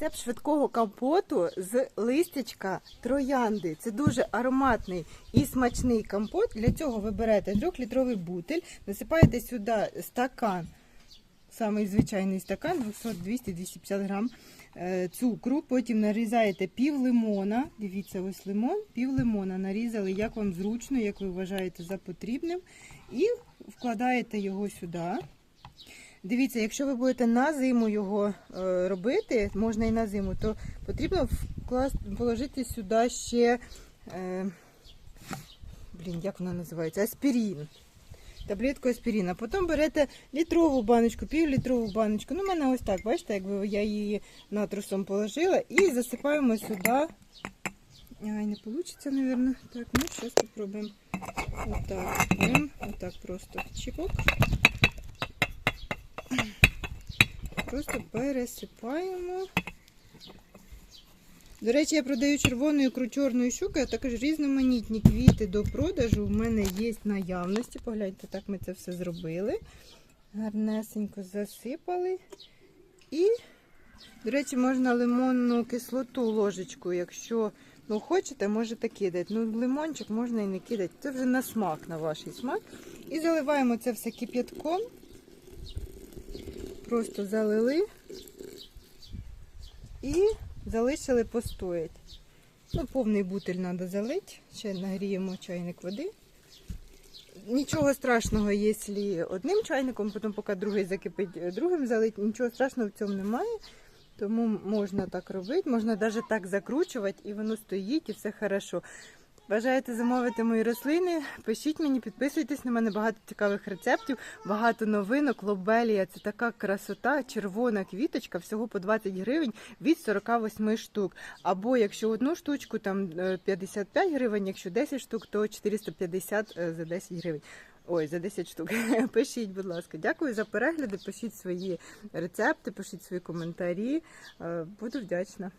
Рецепт швидкого компоту з листячка троянди. Це дуже ароматний і смачний компот. Для цього ви берете 3-літровий бутиль, насипаєте сюди стакан, самий звичайний стакан, 200-250 грам е, цукру, потім нарізаєте пів лимона. Дивіться, ось лимон, пів лимона нарізали, як вам зручно, як ви вважаєте за потрібним. І вкладаєте його сюди. Дивіться, якщо ви будете на зиму його е, робити, можна і на зиму, то потрібно положити сюди ще, е, блін, як вона називається? Аспірін. Таблетку аспіріна. Потім берете літрову баночку, півлітрову баночку. Ну, в мене ось так, бачите, якби я її натрусом положила. І засипаємо сюди. Ай, не вийде, мабуть. Так, ну зараз спробуємо. Отак. М, Отак просто чіпок. Просто пересипаємо. До речі, я продаю червону ікру чорної щуки, а також різноманітні квіти до продажу. У мене є наявності. Погляньте, так ми це все зробили. Гарнесенько засипали. І, до речі, можна лимонну кислоту ложечку, якщо ну, хочете, можете кидати. Ну, лимончик можна і не кидати. Це вже на смак, на ваш смак. І заливаємо це все кип'ятком. Просто залили і залишили постоять. Ну, повний бутиль треба залити. Ще нагріємо чайник води. Нічого страшного, якщо одним чайником, потім поки другий закипить, е, другим залить, нічого страшного в цьому немає. Тому можна так робити, можна навіть так закручувати, і воно стоїть, і все хорошо. Бажаєте замовити мої рослини? Пишіть мені, підписуйтесь на мене багато цікавих рецептів, багато новинок. Лобелія це така красота, червона квіточка, всього по 20 гривень від 48 штук. Або якщо одну штучку, там е, 55 гривень, якщо 10 штук, то 450 е, за 10 гривень. Ой, за 10 штук. Пишіть, будь ласка. Дякую за перегляди. Пишіть свої рецепти, пишіть свої коментарі. Е, Буду вдячна.